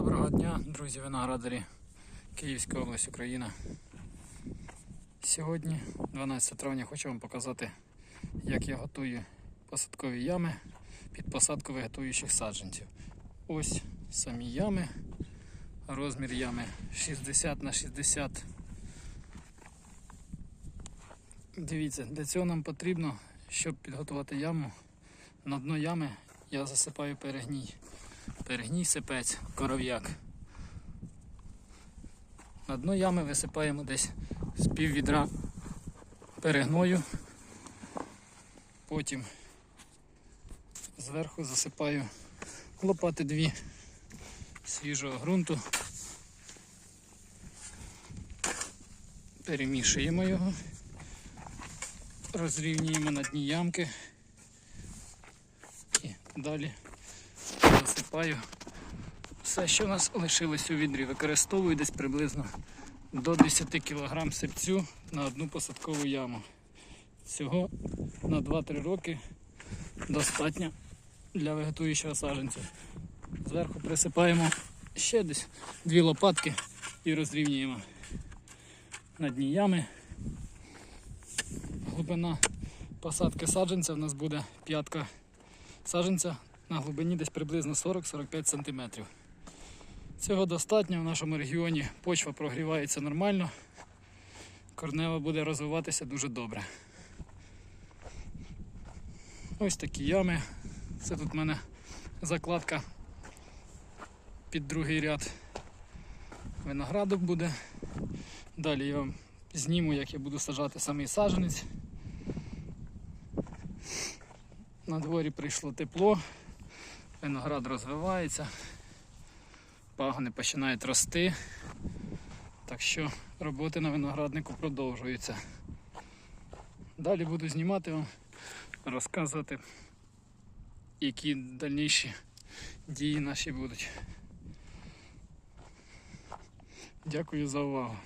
Доброго дня, друзі виноградарі Київська область, Україна. Сьогодні, 12 травня, хочу вам показати, як я готую посадкові ями під посадку вегетуючих саджанців. Ось самі ями. Розмір ями 60 на 60. Дивіться, для цього нам потрібно, щоб підготувати яму. На дно ями я засипаю перегній. Перегній сипець, коров'як. На дно ями висипаємо десь з пів відра перегною. Потім зверху засипаю лопати дві свіжого ґрунту. Перемішуємо його, розрівнюємо на дні ямки і далі засипаю все, що у нас лишилось у відрі. Використовую десь приблизно до 10 кг сипцю на одну посадкову яму. Цього на 2-3 роки достатньо для вегетуючого саджанця. Зверху присипаємо ще десь дві лопатки і розрівнюємо на дні ями. Глибина посадки саджанця в нас буде п'ятка саджанця на глибині десь приблизно 40-45 см. Цього достатньо в нашому регіоні почва прогрівається нормально, корнева буде розвиватися дуже добре. Ось такі ями. Це тут в мене закладка під другий ряд виноградок буде. Далі я вам зніму, як я буду саджати самий саджанець. На дворі прийшло тепло, виноград розвивається, пагони починають рости. Так що роботи на винограднику продовжуються. Далі буду знімати вам, розказувати, які дальніші дії наші будуть. Дякую за увагу.